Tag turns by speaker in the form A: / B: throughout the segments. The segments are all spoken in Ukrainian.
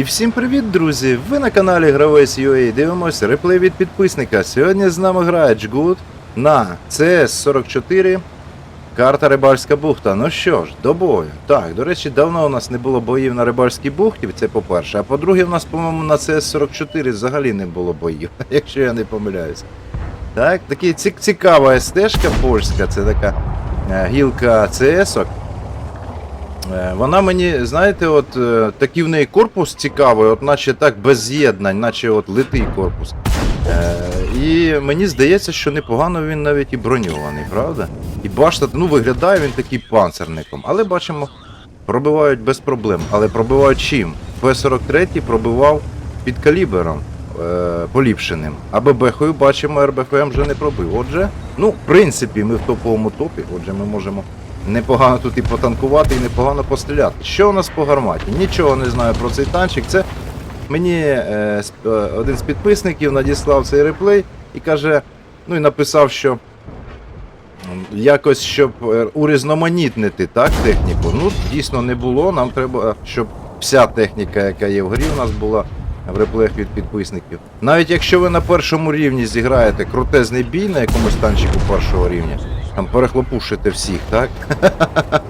A: І всім привіт, друзі! Ви на каналі Гравець UA дивимося реплей від підписника. Сьогодні з нами грає Джгуд на CS44 карта Рибальська бухта. Ну що ж, до бою. Так, до речі, давно у нас не було боїв на Рибальській бухті, це по-перше. А по-друге, у нас, по-моєму, на CS44 взагалі не було боїв, якщо я не помиляюсь. Так, такий цікава стежка польська, це така е, гілка CS-ок. Е, Вона мені, знаєте, от е, такий в неї корпус цікавий, от наче так без з'єднань, наче от литий корпус. Е, і мені здається, що непогано він навіть і броньований, правда? І башта, ну виглядає він такий панцерником. Але бачимо, пробивають без проблем. Але пробивають чим? П-43 пробивав під калібером е, поліпшеним. А ББХою бачимо, РБФМ вже не пробив. Отже, ну, в принципі, ми в топовому топі, отже, ми можемо непогано тут і потанкувати, і непогано постріляти. Що у нас по гарматі? Нічого не знаю про цей танчик. Це мені е, е, один з підписників надіслав цей реплей і каже, ну і написав, що якось щоб е, урізноманітнити так, техніку. Ну, дійсно не було. Нам треба, щоб вся техніка, яка є в грі, у нас була в реплеях від підписників. Навіть якщо ви на першому рівні зіграєте крутезний бій на якомусь танчику першого рівня, там перехлопушите всіх, так?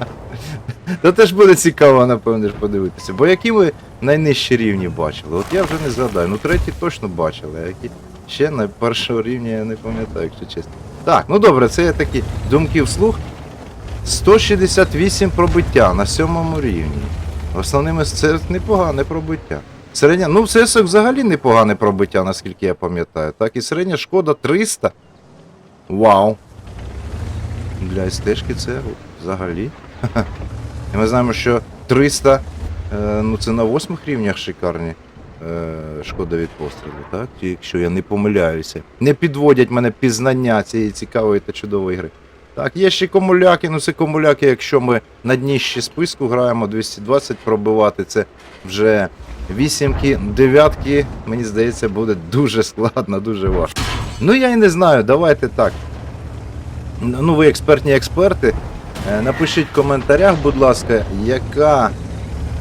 A: То теж буде цікаво, напевно, ж подивитися. Бо які ви найнижчі рівні бачили? От я вже не згадаю. Ну треті точно бачили, а які ще на першого рівня я не пам'ятаю, якщо чесно. Так, ну добре, це я такі думки вслух. 168 пробиття на сьомому рівні. Основними це непогане пробиття. Середня, ну в взагалі непогане пробиття, наскільки я пам'ятаю. Так, і середня шкода 300. Вау. Для стежки це взагалі. І ми знаємо, що 300, е, ну це на восьмих рівнях шикарні е, шкода від пострілу, так? Якщо я не помиляюся. Не підводять мене пізнання цієї цікавої та чудової гри. Так, є ще комуляки, ну це комуляки, якщо ми на дніщі списку граємо 220 пробивати, це вже вісімки, дев'ятки, мені здається, буде дуже складно, дуже важко. Ну я і не знаю, давайте так. Ну, ви експертні експерти. Е, Напишіть в коментарях, будь ласка, яка,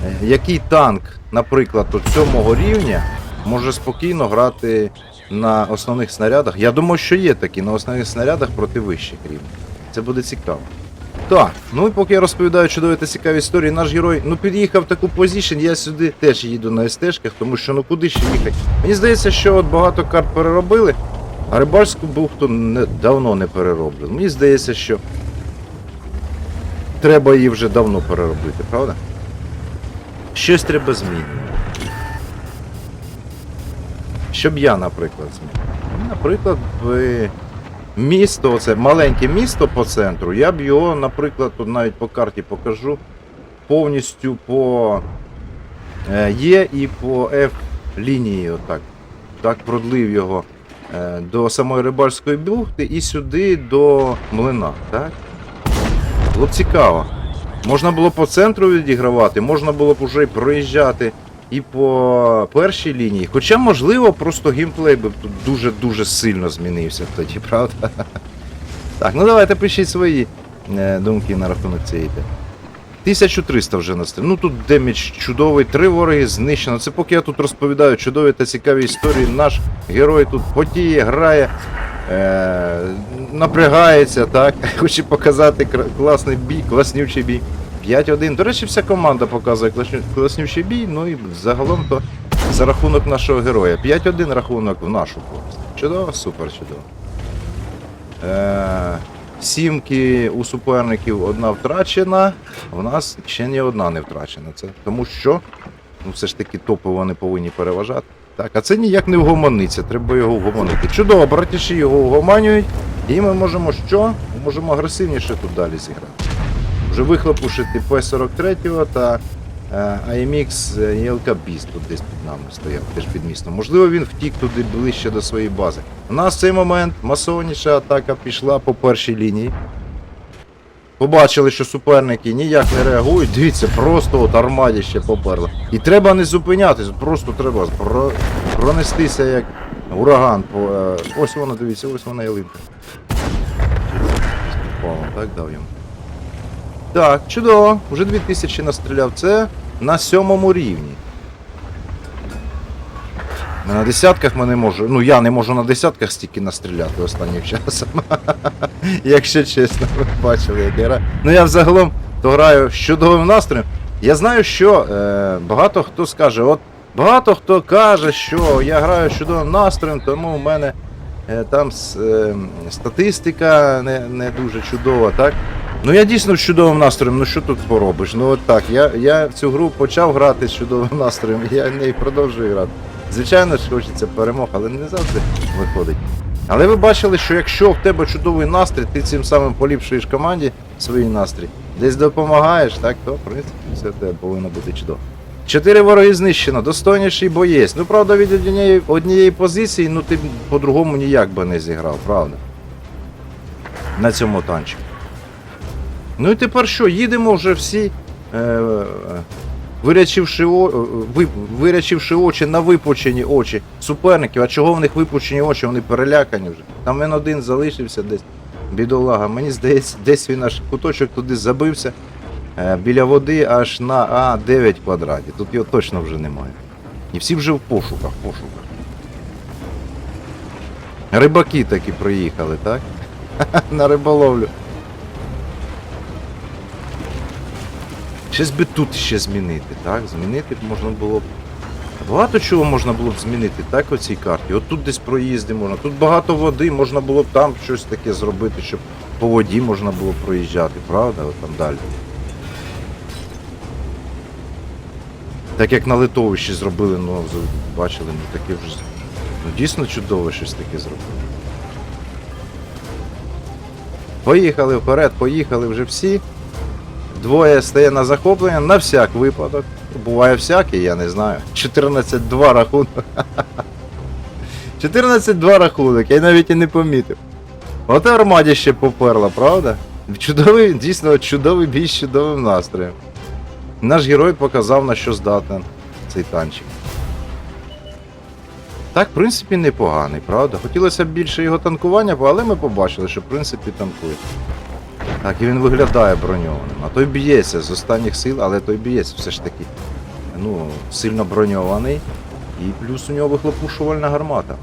A: е, який танк, наприклад, от сьомого рівня може спокійно грати на основних снарядах. Я думаю, що є такі на основних снарядах проти вищих рівнів. Це буде цікаво. Так, ну і поки я розповідаю чудові та цікаві історії, наш герой ну під'їхав таку позицію, я сюди теж їду на СТ-шках, тому що ну куди ще їхати. Мені здається, що от багато карт переробили, а рибальську бухту не, давно не перероблено. Мені здається, що треба її вже давно переробити, правда? Щось треба змінити. Щоб я, наприклад, змінив. Наприклад, би місто, оце маленьке місто по центру, я б його, наприклад, тут навіть по карті покажу, повністю по е, і по F лінії, отак. Так продлив його до самої рибальської бухти і сюди до млина, так? Було б цікаво. Можна було по центру відігравати, можна було б уже проїжджати і по першій лінії. Хоча, можливо, просто геймплей би тут дуже-дуже сильно змінився тоді, правда? Так, ну давайте пишіть свої е, думки на рахунок цієї теми. 1300 вже настріл. Ну тут демідж чудовий, три вороги знищено. Це поки я тут розповідаю чудові та цікаві історії. Наш герой тут потіє, грає, е, напрягається, так. Хоче показати класний бій, класнючий бій. 5-1. До речі, вся команда показує класню- класнючий бій, ну і загалом то за рахунок нашого героя. 5-1 рахунок в нашу користь. Чудово, супер чудово. Е, сімки у суперників одна втрачена, у нас ще ні одна не втрачена. Це тому що ну, все ж таки топи вони повинні переважати. Так, а це ніяк не вгомониться, треба його вгомонити. Чудово, братіші його вгоманюють, і ми можемо що? Ми можемо агресивніше тут далі зіграти. Вже вихлопушити П-43 та е, AMX ЄЛК Біст тут десь під нами стояв, теж під містом. Можливо, він втік туди ближче до своєї бази. У нас в цей момент масовніша атака пішла по першій лінії. Побачили, що суперники ніяк не реагують. Дивіться, просто от армадіще поперла. І треба не зупинятись, просто треба про... пронестися як ураган. Е, Ось вона, дивіться, ось вона ялинка. Так дав йому. Так, чудово. Вже 2000 настріляв. Це на сьомому рівні. На десятках ми не можу. Ну я не можу на десятках стільки настріляти останнім часом. Якщо чесно, ви бачили, як я граю. Ну я взагалом то граю з чудовим настроєм. Я знаю, що е, багато хто скаже, от багато хто каже, що я граю з чудовим настроєм, тому в мене е, там е, статистика не, не дуже чудова, так? Ну я дійсно з чудовим настроєм, ну що тут поробиш? Ну от так, я, я в цю гру почав грати з чудовим настроєм, я в неї продовжую грати. Звичайно ж хочеться перемог, але не завжди виходить. Але ви бачили, що якщо в тебе чудовий настрій, ти цим самим поліпшуєш команді свій настрій, десь допомагаєш, так, то в принципі все тебе повинно бути чудово. Чотири вороги знищено, достойніший боєць. Ну, правда, від однієї, однієї позиції, ну ти по-другому ніяк би не зіграв, правда? На цьому танчику. Ну і тепер що, їдемо вже всі, е, вирячивши, о, е, ви, вирячивши очі на випучені очі суперників. А чого в них випучені очі? Вони перелякані вже. Там він один залишився десь. Бідолага. Мені здається, десь він аж куточок туди забився. Е, біля води аж на А9 квадраті. Тут його точно вже немає. І всі вже в пошуках, пошуках. Рибаки таки приїхали, так? На риболовлю. Щось би тут ще змінити, так? Змінити б можна було б. Багато чого можна було б змінити, так, у цій карті. От тут десь проїзди можна. Тут багато води, можна було б там щось таке зробити, щоб по воді можна було проїжджати, правда? От там далі. Так як на литовищі зробили, ну, бачили, ну таке вже. Ну дійсно чудово щось таке зробили. Поїхали вперед, поїхали вже всі. Двоє стає на захоплення на всяк випадок. Буває всякий, я не знаю. 14-2 рахунок. 14-2 рахунок, я навіть і не помітив. От армаді ще поперла, правда? Чудовий, дійсно чудовий бій з чудовим настроєм. Наш герой показав, на що здатен цей танчик. Так, в принципі, непоганий, правда? Хотілося б більше його танкування, але ми побачили, що в принципі танкує. Так, і він виглядає броньованим. А той б'ється з останніх сил, але той б'ється все ж таки. Ну, сильно броньований. І плюс у нього вихлопушувальна гармата.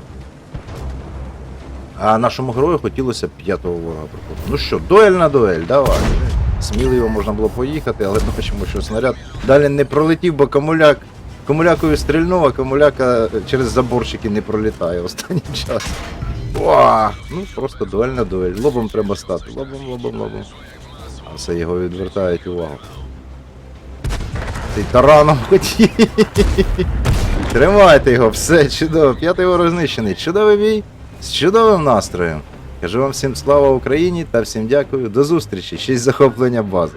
A: А нашому герою хотілося п'ятого ворога приходити. Ну що, дуель на дуель, давай. Сміливо можна було поїхати, але бачимо, що снаряд далі не пролетів, бо комуляк. Комулякою стрільнув, а комуляка через заборчики не пролітає останнім часом. Уа! Ну, просто дуель на дуель. Лобом треба стати. Лобом, лобом, лобом. А все його відвертають увагу. Ти тараном хотів. Тримайте його, все, чудово. П'ятий ворог знищений. Чудовий бій з чудовим настроєм. Кажу вам всім слава Україні та всім дякую. До зустрічі. Й захоплення бази.